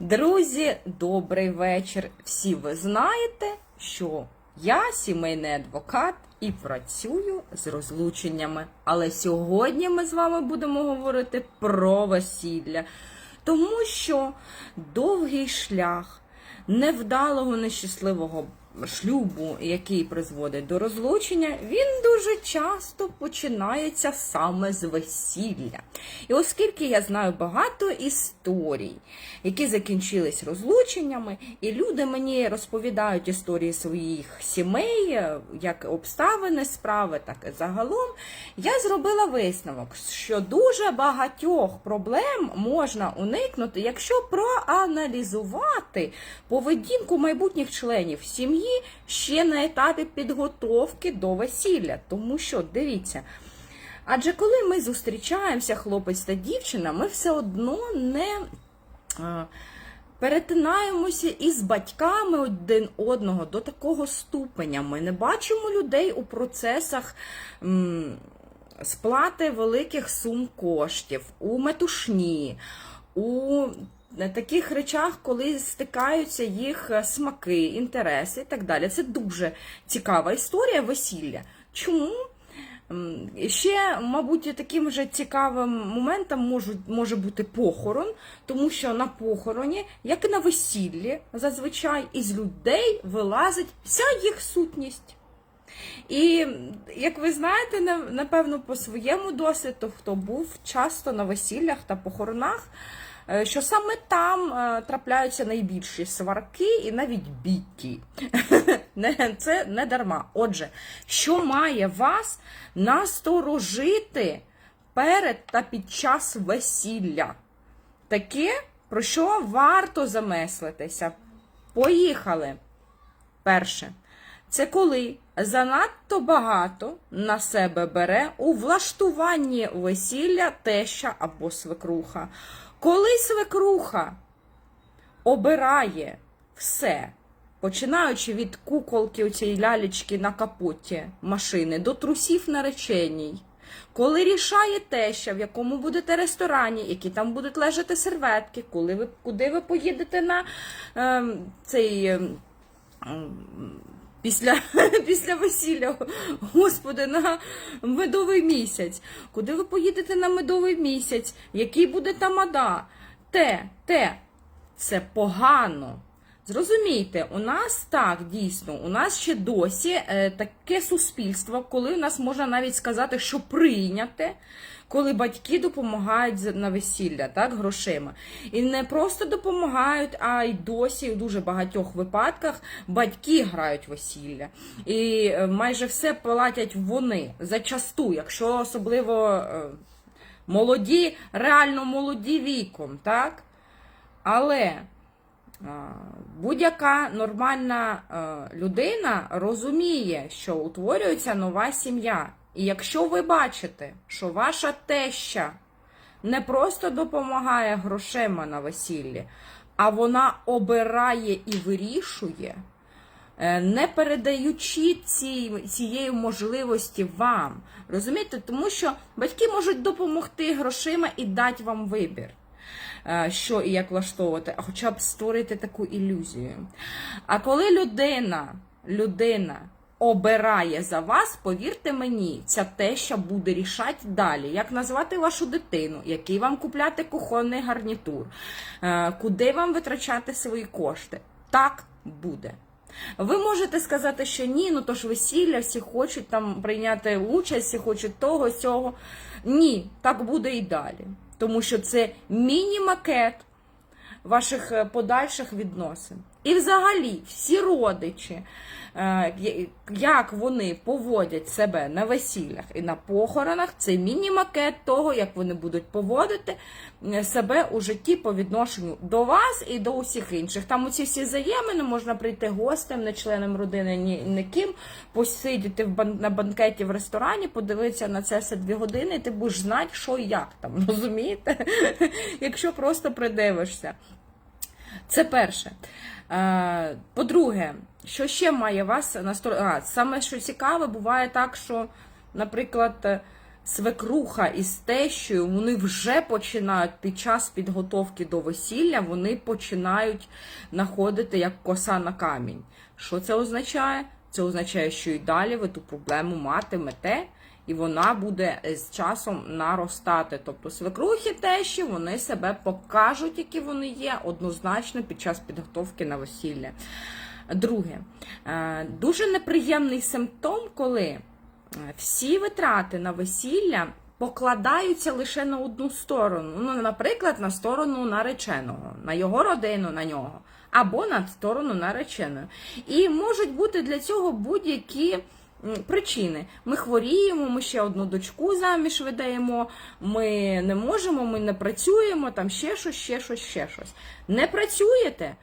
Друзі, добрий вечір. Всі ви знаєте, що я сімейний адвокат і працюю з розлученнями. Але сьогодні ми з вами будемо говорити про весілля, тому що довгий шлях невдалого нещасливого шлюбу, який призводить до розлучення, він дуже часто починається саме з весілля. І оскільки я знаю багато історій, які закінчились розлученнями, і люди мені розповідають історії своїх сімей, як обставини справи, так і загалом, я зробила висновок, що дуже багатьох проблем можна уникнути, якщо проаналізувати поведінку майбутніх членів сім'ї ще на етапі підготовки до весілля. Тому що дивіться. Адже коли ми зустрічаємося, хлопець та дівчина, ми все одно не е, перетинаємося із батьками один одного до такого ступеня. Ми не бачимо людей у процесах. Сплати великих сум коштів у метушні, у таких речах, коли стикаються їх е, смаки, інтереси і так далі. Це дуже цікава історія весілля. Чому? Ще, мабуть, таким же цікавим моментом можуть, може бути похорон, тому що на похороні, як і на весіллі, зазвичай із людей вилазить вся їх сутність. І як ви знаєте, напевно, по своєму досвіду, хто був часто на весіллях та похоронах, е, що саме там е, трапляються найбільші сварки і навіть бійки. Це не дарма. Отже, що має вас насторожити перед та під час весілля? Таке, про що варто замислитися. Поїхали. Перше. Це коли занадто багато на себе бере у влаштуванні весілля теща або свекруха. Коли свекруха обирає все, починаючи від куколки цієї лялечки на капоті машини до трусів нареченій. Коли рішає теща, в якому будете ресторані, які там будуть лежати серветки, коли ви, куди ви поїдете на ем, цей ем, після, після весілля, господи, на медовий місяць. Куди ви поїдете на медовий місяць? Який буде тамада? Те, те, це погано. Зрозумійте, у нас так дійсно, у нас ще досі е, таке суспільство, коли у нас можна навіть сказати, що прийняте, коли батьки допомагають на весілля, так, грошима. І не просто допомагають, а й досі в дуже багатьох випадках батьки грають весілля. І е, майже все платять вони зачасту, якщо особливо е, молоді, реально молоді віком, так? Але. А, Будь-яка нормальна е, людина розуміє, що утворюється нова сім'я. І якщо ви бачите, що ваша теща не просто допомагає грошима на весіллі, а вона обирає і вирішує, е, не передаючи ці, цієї можливості вам. Розумієте? Тому що батьки можуть допомогти грошима і дати вам вибір. Е, Що і як влаштовувати, а хоча б створити таку ілюзію. А коли людина, людина обирає за вас, повірте мені, ця теща буде рішати далі, як назвати вашу дитину, який вам купляти кухонний гарнітур, е, куди вам витрачати свої кошти. Так буде. Ви можете сказати, що ні, ну то ж весілля, всі хочуть там прийняти участь, всі хочуть того, сього. Ні, так буде і далі. Тому що це міні-макет ваших е, подальших відносин. І взагалі всі родичі, як вони поводять себе на весіллях і на похоронах, це міні-макет того, як вони будуть поводити е, себе у житті по відношенню до вас і до усіх інших. Там оці всі взаємини можна прийти гостем, не членом родини, ні ніким, посидіти в бан- на банкеті в ресторані, подивитися на це все дві години, і ти будеш знати, що і як там, розумієте? Якщо просто придивишся. Це перше. Е, По-друге, що ще має вас насторожити? А, саме що цікаве, буває так, що, наприклад, е, свекруха із тещою, вони вже починають під час підготовки до весілля, вони починають знаходити як коса на камінь. Що це означає? Це означає, що і далі ви ту проблему матимете, і вона буде з часом наростати. Тобто свекрухи тещі вони себе покажуть, які вони є, однозначно під час підготовки на весілля. Друге, е, дуже неприємний симптом, коли е, всі витрати на весілля покладаються лише на одну сторону. Ну, наприклад, на сторону нареченого, на його родину, на нього, або на сторону нареченої. І можуть бути для цього будь-які. Причини. Ми хворіємо, ми ще одну дочку заміж видаємо, ми не можемо, ми не працюємо, там ще щось, ще щось, ще щось. Не працюєте?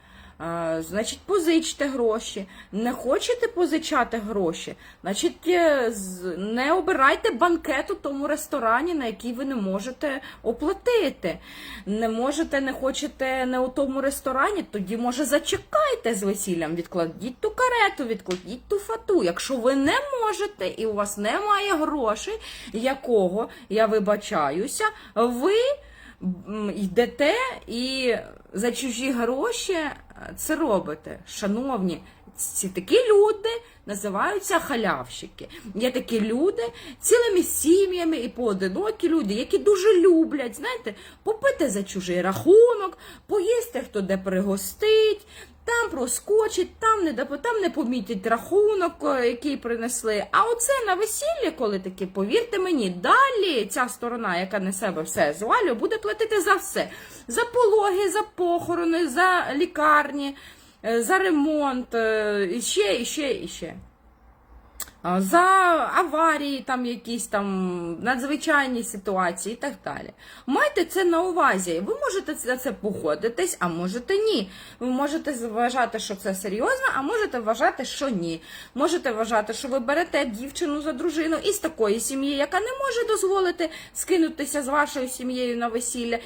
Значить, позичте гроші. Не хочете позичати гроші, значить, е, не обирайте банкет у тому ресторані, на який ви не можете оплатити. Не можете, не хочете не у тому ресторані, тоді, може, зачекайте з весіллям, відкладіть ту карету, відкладіть ту фату. Якщо ви не можете і у вас немає грошей, якого, я вибачаюся, ви йдете і за чужі гроші е, це робите. Шановні, ці такі люди називаються халявщики. Є такі люди цілими сім'ями і поодинокі люди, які дуже люблять, знаєте, попити за чужий рахунок, поїсти хто де пригостить. Там проскочить, там не там не помітять рахунок, е, який принесли. А оце на весіллі, коли таке, повірте мені, далі ця сторона, яка на себе все звалює, буде платити за все: за пологи, за похорони, за лікарні, е, за ремонт, е, і ще, і ще, і ще. За аварії, там якісь там надзвичайні ситуації і так далі. Майте це на увазі. Ви можете за це погодитись, а можете ні. Ви можете вважати, що це серйозно, а можете вважати, що ні. Можете вважати, що ви берете дівчину за дружину із такої сім'ї, яка не може дозволити скинутися з вашою сім'єю на весілля.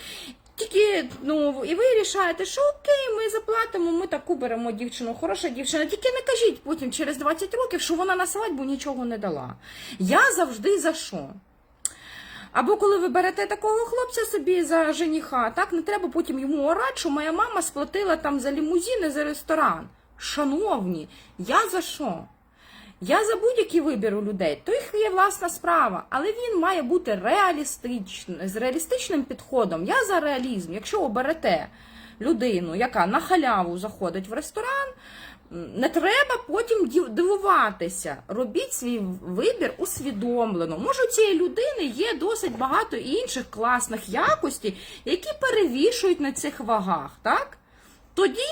Тільки ну і ви рішаєте, що окей, ми заплатимо, ми таку беремо дівчину, хороша дівчина. Тільки не кажіть потім через 20 років, що вона на свадьбу нічого не дала. Я завжди за що? Або коли ви берете такого хлопця собі за жениха, так не треба потім йому орати, що моя мама сплатила там за лімузини, за ресторан. Шановні, я за що? Я за будь-який вибір у людей, то їх є власна справа, але він має бути реалістичним, з реалістичним підходом. Я за реалізм. Якщо оберете людину, яка на халяву заходить в ресторан, не треба потім дивуватися. Робіть свій вибір усвідомлено. Може, у цієї людини є досить багато інших класних якостей, які перевішують на цих вагах, так? Тоді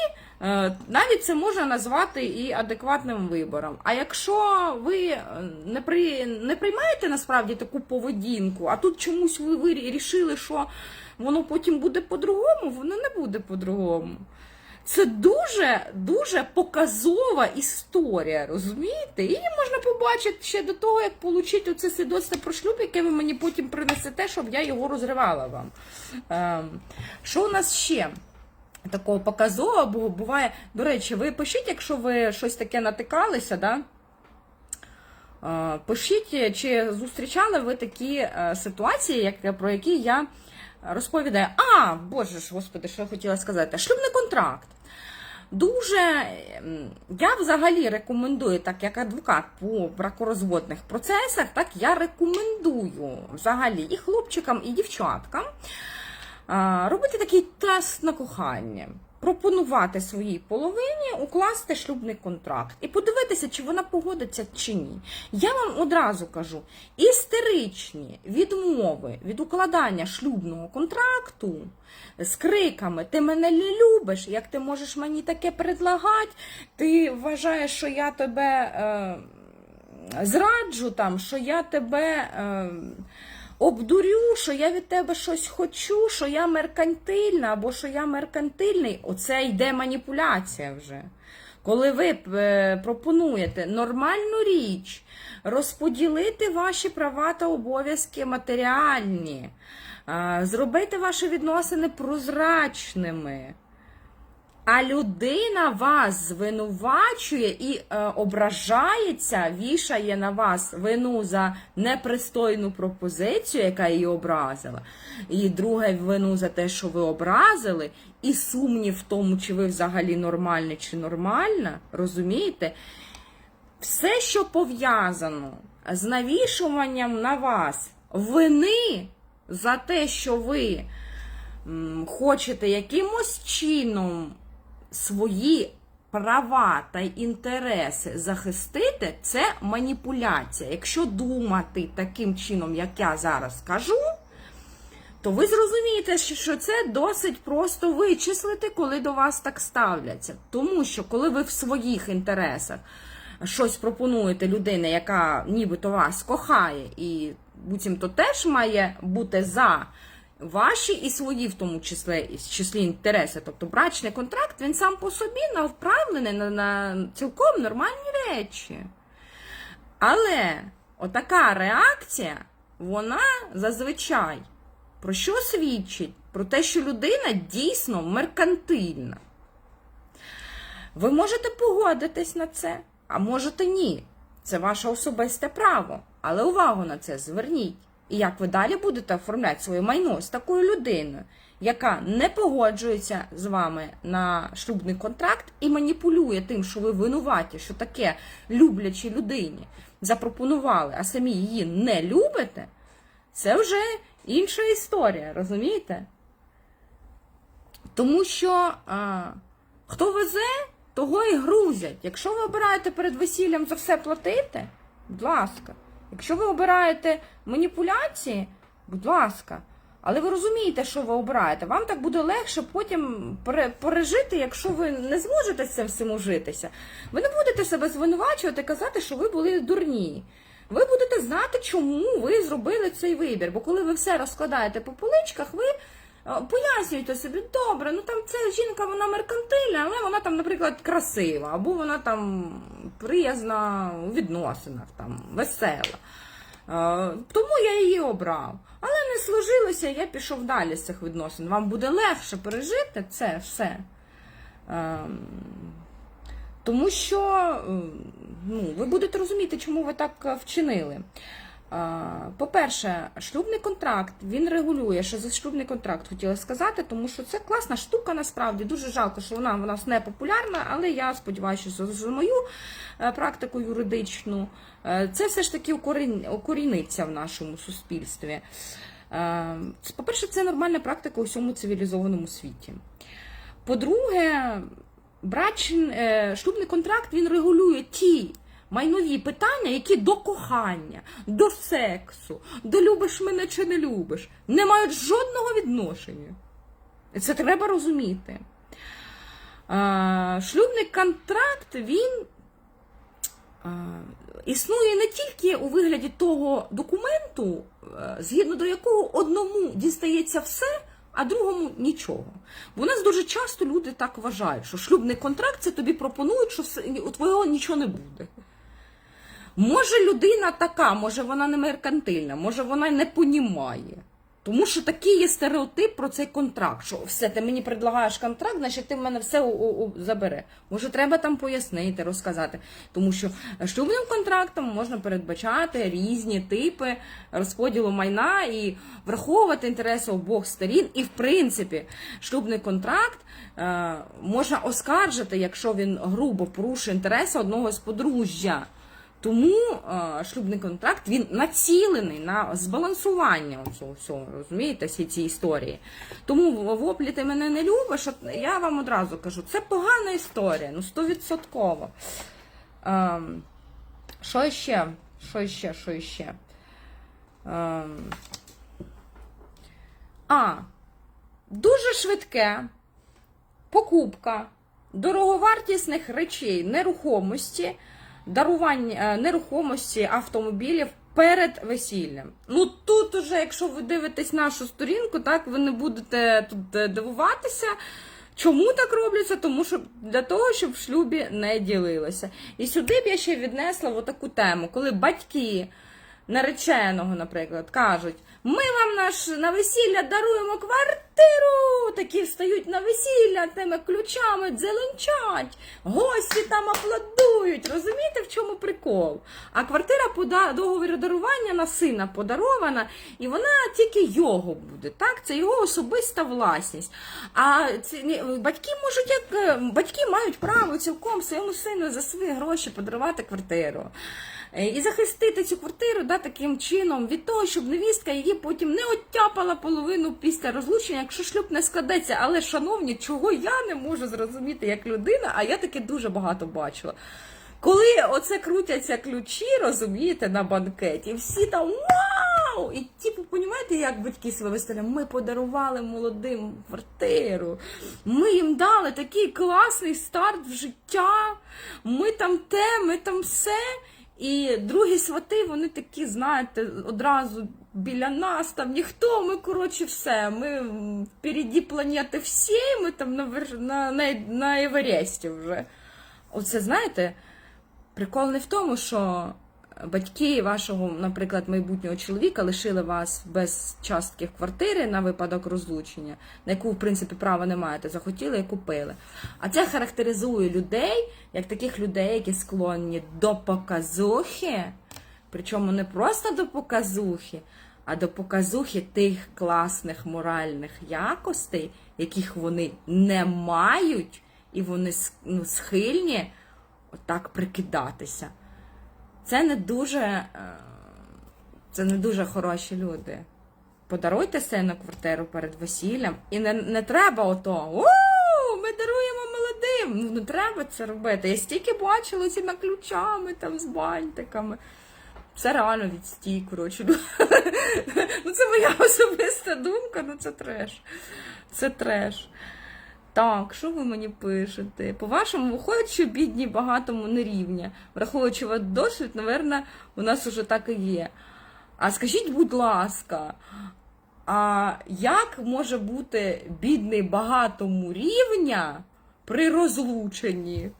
навіть це можна назвати і адекватним вибором. А якщо ви е, не, при, не приймаєте насправді таку поведінку, а тут чомусь ви вирішили, що воно потім буде по-другому, воно не буде по-другому. Це дуже дуже показова історія, розумієте? Її можна побачити ще до того, як отримати оце свідоцтво про шлюб, яке ви мені потім принесете, щоб я його розривала вам. Ем, що у нас ще? Такого показового, бо буває. До речі, ви пишіть, якщо ви щось таке натикалися, да? Е, Пишіть, чи зустрічали ви такі е, ситуації, як, про які я розповідаю. А, боже ж, господи, що я хотіла сказати? Шлюбний контракт. Дуже я взагалі рекомендую, так як адвокат по бракорозводних процесах, так я рекомендую взагалі і хлопчикам, і дівчаткам робити такий тест на кохання. Пропонувати своїй половині укласти шлюбний контракт і подивитися, чи вона погодиться чи ні. Я вам одразу кажу: істеричні відмови від укладання шлюбного контракту з криками Ти мене не любиш, як ти можеш мені таке предлагати, ти вважаєш, що я тебе е, зраджу, там, що я тебе. Е, обдурю, що я від тебе щось хочу, що я меркантильна або що я меркантильний, оце йде маніпуляція вже. Коли ви е, пропонуєте нормальну річ, розподілити ваші права та обов'язки матеріальні, зробити ваші відносини прозрачними. А людина вас звинувачує і е, ображається, вішає на вас вину за непристойну пропозицію, яка її образила. І друге вину за те, що ви образили, і сумнів в тому, чи ви взагалі нормальний чи нормальна, розумієте? Все, що пов'язано з навішуванням на вас вини за те, що ви м, хочете якимось чином свої права та інтереси захистити, це маніпуляція. Якщо думати таким чином, як я зараз кажу, то ви зрозумієте, що- це досить просто вичислити, коли до вас так ставляться. Тому що коли ви в своїх інтересах щось пропонуєте людині, яка нібито вас кохає, і буцімто теж має бути за ваші і свої, в тому числі, числі інтереси. Тобто брачний контракт, він сам по собі навправлений на, на цілком нормальні речі. Але отака реакція, вона зазвичай про що свідчить? Про те, що людина дійсно меркантильна. Ви можете погодитись на це, а можете ні. Це ваше особисте право. Але увагу на це зверніть. І як ви далі будете оформляти своє майно з такою людиною, яка не погоджується з вами на шлюбний контракт і маніпулює тим, що ви винуваті, що таке люблячій людині запропонували, а самі її не любите, це вже інша історія, розумієте? Тому що а, хто везе, того і грузять. Якщо ви обираєте перед весіллям за все платити, будь ласка. Якщо ви обираєте маніпуляції, будь ласка. Але ви розумієте, що ви обираєте. Вам так буде легше потім пере- пережити, якщо ви не зможете з цим всім ужитися. Ви не будете себе звинувачувати, казати, що ви були дурні. Ви будете знати, чому ви зробили цей вибір. Бо коли ви все розкладаєте по поличках, ви е, пояснюєте собі, добре, ну там ця жінка вона меркантильна, але вона там, наприклад, красива, або вона там приязна у відносинах, там весела. Е, Тому я її обрав. Але не сложилося, я пішов далі з цих відносин. Вам буде легше пережити це все. Ем, Тому що ну, ви будете розуміти, чому ви так е, вчинили. По-перше, шлюбний контракт він регулює, що за шлюбний контракт хотіла сказати, тому що це класна штука насправді. Дуже жалко, що вона в нас не популярна, але я сподіваюся, що за мою е, практику юридичну е, це все ж таки укорін- укоріниться в нашому суспільстві. Е, По-перше, це нормальна практика у всьому цивілізованому світі. По-друге, брач, е, шлюбний контракт він регулює ті майнові питання, які до кохання, до сексу, до любиш мене чи не любиш, не мають жодного відношення. Це треба розуміти. Шлюбний контракт він існує не тільки у вигляді того документу, е, згідно до якого одному дістається все, а другому нічого. Бо у нас дуже часто люди так вважають, що шлюбний контракт це тобі пропонують, що у твого нічого не буде. Може, людина така, може вона не меркантильна, може вона не понімає. Тому що такий є стереотип про цей контракт. Що все, ти мені предлагаєш контракт, значить ти в мене все у, у, забере. Може, треба там пояснити, розказати. Тому що шлюбним контрактом можна передбачати різні типи розподілу майна і враховувати інтереси обох сторін. І, в принципі, шлюбний контракт е, можна оскаржити, якщо він грубо порушує інтереси одного з подружжя. Тому е, шлюбний контракт він націлений на збалансування цього всього, розумієте, всі ці історії. Тому в в ти мене не любиш, я вам одразу кажу, це погана історія, ну стовідсотково. Ем, що ще? Що ще? Що ще? Ем, а, дуже швидке покупка дороговартісних речей, нерухомості, дарування е, нерухомості автомобілів перед весіллям. Ну тут уже, якщо ви дивитесь нашу сторінку, так ви не будете тут е, дивуватися. Чому так робляться? Тому що для того, щоб в шлюбі не ділилося. І сюди б я ще віднесла таку тему, коли батьки нареченого, наприклад, кажуть: Ми вам наш на весілля даруємо квартиру. Такі встають на весілля тими ключами, дзеленчать. Гості там аплодують. Розумієте, в чому прикол? А квартира по договору дарування на сина подарована, і вона тільки його буде. Так, це його особиста власність. А ці батьки можуть як е, батьки мають право цілком своєму сину за свої гроші подарувати квартиру. Е, І захистити цю квартиру да, таким чином від того, щоб невістка її потім не оттяпала половину після розлучення, якщо шлюб не складеться. Але, шановні, чого я не можу зрозуміти як людина, а я таке дуже багато бачила. Коли оце крутяться ключі, розумієте, на банкеті, всі там вау! І типу, понімаєте, як батьки себе виставляють? Ми подарували молодим квартиру, ми їм дали такий класний старт в життя, ми там те, ми там все. І другі свати, вони такі, знаєте, одразу біля нас, там ніхто, ми, коротше, все. Ми впереді планети всі, ми там на, на, на, на Евересті вже. Оце, знаєте, прикол не в тому, що батьки вашого, наприклад, майбутнього чоловіка лишили вас без частки в квартири на випадок розлучення, на яку, в принципі, права не маєте, захотіли і купили. А це характеризує людей, як таких людей, які склонні до показухи, причому не просто до показухи, а до показухи тих класних моральних якостей, яких вони не мають, і вони ну, схильні отак прикидатися. Це не дуже, е, це не дуже хороші люди. Подаруйте сину квартиру перед весіллям, і не, не треба ото. У, ми даруємо молодим. Ну не треба це робити. Я стільки бачила ці ключами там з бантиками. Це реально відстій, коротше. Ну, це моя особиста думка, ну це треш. Це треш. Так, що ви мені пишете? По-вашому, виходить, що бідні багатому не рівня. Враховуючи ваш досвід, напевно, у нас уже так і є. А скажіть, будь ласка, а як може бути бідний багатому рівня при розлученні?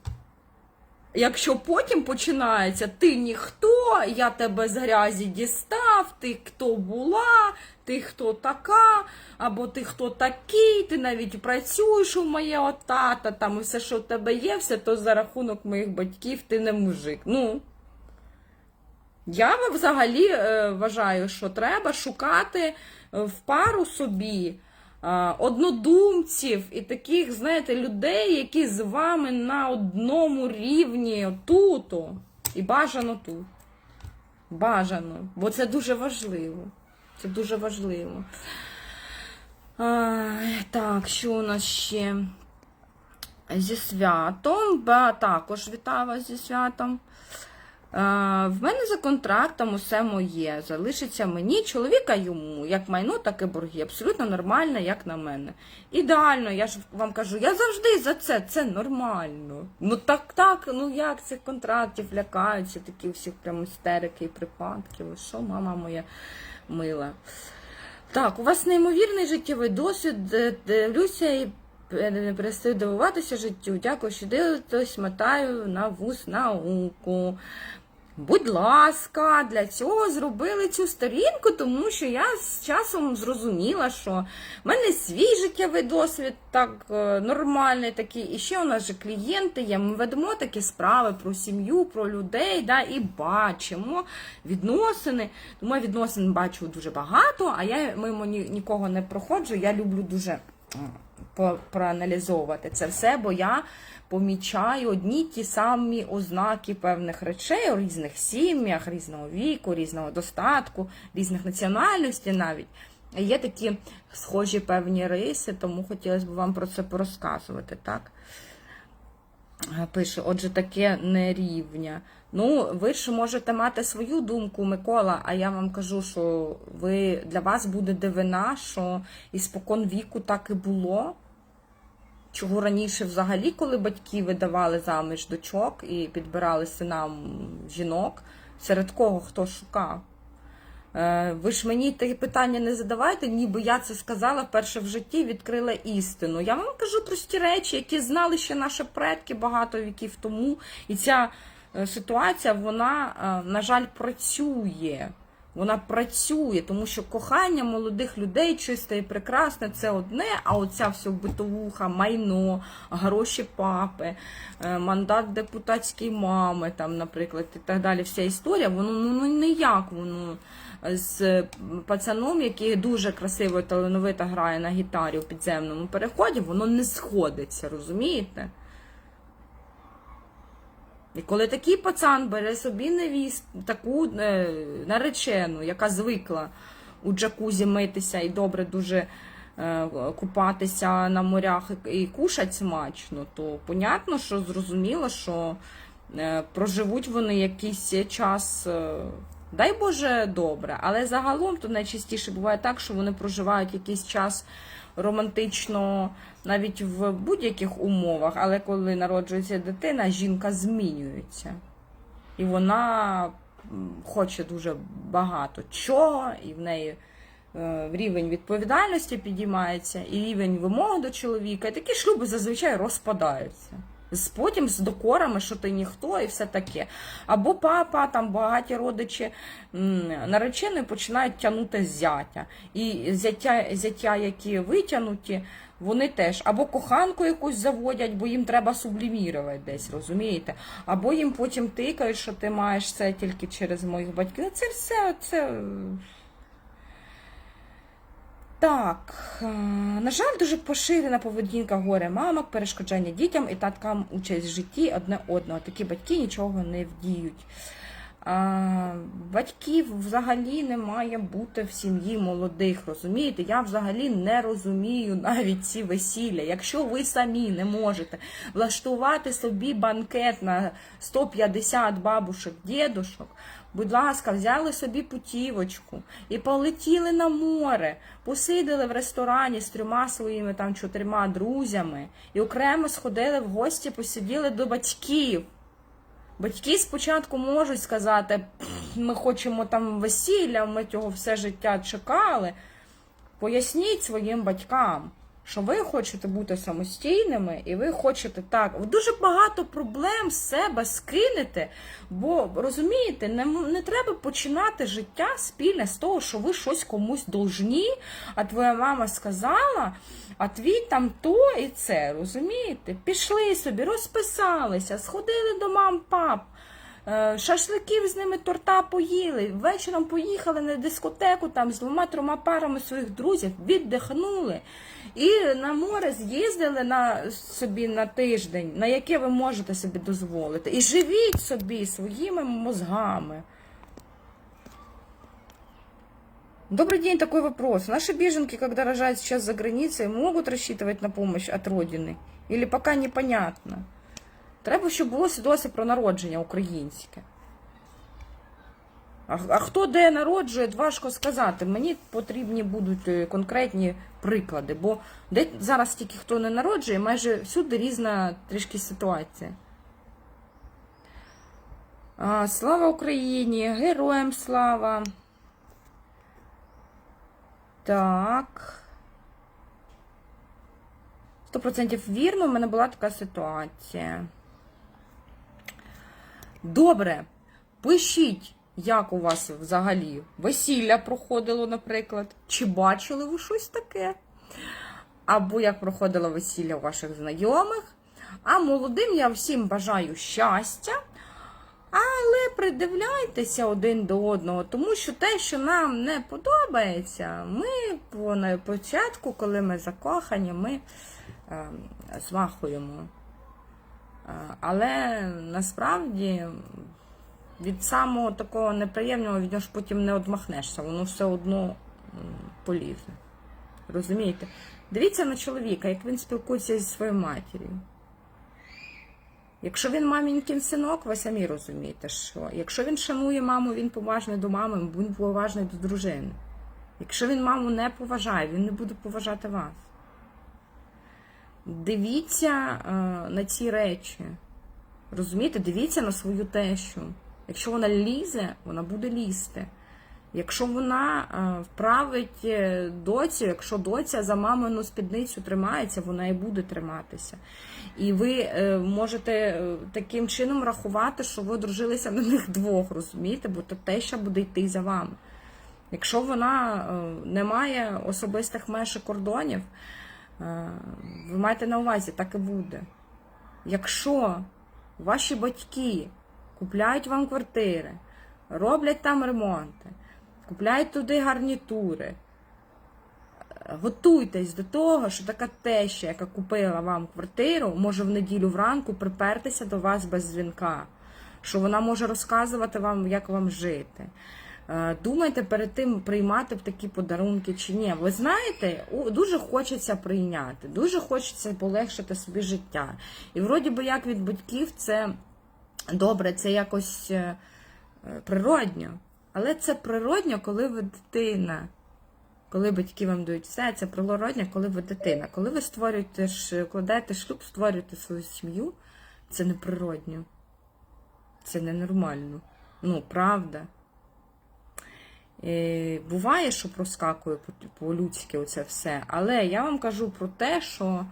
Якщо потім починається ти ніхто, я тебе з грязі дістав, ти хто була, ти хто така, або ти хто такий, ти навіть працюєш у моє от тата, там і все, що в тебе є, все то за рахунок моїх батьків, ти не мужик. Ну. Я взагалі е, вважаю, що треба шукати е, в пару собі однодумців і таких, знаєте, людей, які з вами на одному рівні тут. І бажано тут. Бажано. Бо це дуже важливо. Це дуже важливо. Ай, так, що у нас ще? Зі святом. Ба, також вітаю вас зі святом. Е, В мене за контрактом усе моє. Залишиться мені, чоловіка йому, як майно, так і борги. Абсолютно нормально, як на мене. Ідеально, я ж вам кажу, я завжди за це, це нормально. Ну так, так, ну як цих контрактів лякаються, такі всіх прям істерики і припадки. Що, мама моя мила. Так, у вас неймовірний життєвий досвід. Дивлюся і не перестаю дивуватися життю. Дякую, що дивитесь, мотаю на вуз науку. Будь ласка, для цього зробили цю сторінку, тому що я з часом зрозуміла, що в мене свій життєвий досвід так е, нормальний такий. І ще у нас же клієнти є. Ми ведемо такі справи про сім'ю, про людей, да, і бачимо відносини. Тому я відносин бачу дуже багато, а я мимо ні- нікого не проходжу. Я люблю дуже проаналізовувати це все, бо я помічаю одні ті самі ознаки певних речей у різних сім'ях, різного віку, різного достатку, різних національностей навіть. Є такі схожі певні риси, тому хотілося б вам про це порозказувати, так? Е, Пише, отже, таке нерівня. Ну, ви ж можете мати свою думку, Микола, а я вам кажу, що ви для вас буде дивина, що іспокон віку так і було. Чого раніше взагалі, коли батьки видавали заміж дочок і підбирали синам жінок, серед кого хто шукав? Е, Ви ж мені такі питання не задавайте, ніби я це сказала вперше в житті, відкрила істину. Я вам кажу прості речі, які знали ще наші предки багато віків тому. І ця е, ситуація, вона, е, на жаль, працює. Вона працює, тому що кохання молодих людей чисте і прекрасне це одне, а оця вся битовуха, майно, гроші папи, е, мандат депутатської мами, там, наприклад, і так далі. Вся історія, воно ну ніяк воно з пацаном, який дуже красиво і талановито грає на гітарі у підземному переході, воно не сходиться, розумієте? І коли такий пацан бере собі невіст, таку е, наречену, яка звикла у джакузі митися і добре дуже е, купатися на морях і, кушать смачно, то понятно, що зрозуміло, що е, проживуть вони якийсь час. Дай Боже добре, але загалом то найчастіше буває так, що вони проживають якийсь час романтично навіть в будь-яких умовах, але коли народжується дитина, жінка змінюється. І вона хоче дуже багато чого, і в неї е, рівень відповідальності підіймається, і рівень вимог до чоловіка. І такі шлюби зазвичай розпадаються. З потім з докорами, що ти ніхто, і все таке. Або папа, там багаті родичі нареченої починають тягнути зятя. І зятя, зятя, які витягнуті, вони теж або коханку якусь заводять, бо їм треба сублімірувати десь, розумієте? Або їм потім тикають, що ти маєш це тільки через моїх батьків. Ну, Це все це. Так, е, на жаль, дуже поширена поведінка горе мамок, перешкоджання дітям і таткам участь в житті одне одного. Такі батьки нічого не вдіють. Батьків взагалі не має бути в сім'ї молодих. Розумієте? Я взагалі не розумію навіть ці весілля. Якщо ви самі не можете влаштувати собі банкет на 150 бабушек, дідушок, будь ласка, взяли собі путівочку і полетіли на море, посиділи в ресторані з трьома своїми там чотирма друзями і окремо сходили в гості, посиділи до батьків. Батьки спочатку можуть сказати, ми хочемо там весілля, ми цього все життя чекали. Поясніть своїм батькам, що ви хочете бути самостійними, і ви хочете так. Дуже багато проблем з себе скинете, бо розумієте, не, не треба починати життя спільне з того, що ви щось комусь должні, а твоя мама сказала, а твій там то і це. Розумієте? Пішли собі, розписалися, сходили до мам, пап. Е, Шашликів з ними торта поїли. Вечором поїхали на дискотеку там з двома-трьома парами своїх друзів, віддихнули. І на море з'їздили на собі на тиждень, на яке ви можете собі дозволити. І живіть собі своїми мозгами. Добрый день, такой вопрос. Наши беженки, когда рожают сейчас за границей, могут рассчитывать на помощь от родины? Или пока непонятно? Треба, щоб було свідоцтво про народження українське. А, а хто де народжує, важко сказати. Мені потрібні будуть е, конкретні приклади, бо де зараз тільки хто не народжує, майже всюди різна трішки ситуація. А, слава Україні! Героям слава! Так. 100% вірно, в мене була така ситуація. Добре. Пишіть, як у вас взагалі весілля проходило, наприклад. Чи бачили ви щось таке? Або як проходило весілля у ваших знайомих. А молодим я всім бажаю щастя. Але придивляйтеся один до одного, тому що те, що нам не подобається, ми по початку, коли ми закохані, ми е, змахуємо. Е, але насправді від самого такого неприємного від нього ж потім не одмахнешся, воно все одно полізе. Розумієте? Дивіться на чоловіка, як він спілкується зі своєю матір'ю. Якщо він мамінькин синок, ви самі розумієте, що якщо він шанує маму, він поважний до мами, він поважний до дружини. Якщо він маму не поважає, він не буде поважати вас. Дивіться е, на ці речі. Розумієте, дивіться на свою тещу. Якщо вона лізе, вона буде лізти. Якщо вона е, вправить е, доцю, якщо доця за мамину спідницю тримається, вона і буде триматися. І ви е, можете е, таким чином рахувати, що ви одружилися на них двох, розумієте? Бо то теща буде йти за вами. Якщо вона е, не має особистих меж і кордонів, ви маєте на увазі, так і буде. Якщо ваші батьки купляють вам квартири, роблять там ремонти, купляють туди гарнітури, готуйтесь до того, що така теща, яка купила вам квартиру, може в неділю вранку припертися до вас без дзвінка, що вона може розказувати вам, як вам жити. Е, Думайте перед тим, приймати б такі подарунки чи ні. Ви знаєте, дуже хочеться прийняти, дуже хочеться полегшити собі життя. І вроді би як від батьків це добре, це якось е, е, природньо. Але це природньо, коли ви дитина. Коли батьки вам дають все, це природньо, коли ви дитина. Коли ви створюєте ж, кладаєте шлюб, створюєте свою сім'ю, це неприродньо. Це ненормально. Ну, правда. Е, буває, що проскакує по- по-людськи оце все, але я вам кажу про те, що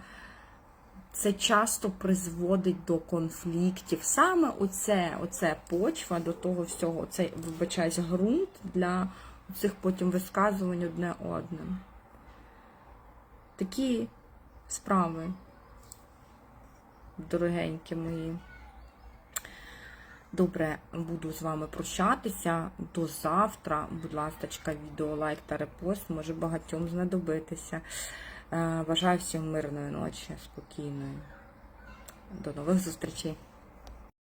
це часто призводить до конфліктів. Саме оце, оце почва до того всього, оцей, вибачаюсь, ґрунт для цих потім висказувань одне одним. Такі справи, дорогенькі мої. Добре, буду з вами прощатися. До завтра. Будь ласка, відео, лайк та репост може багатьом знадобитися. Е, Бажаю всім мирної ночі, спокійної. До нових зустрічей.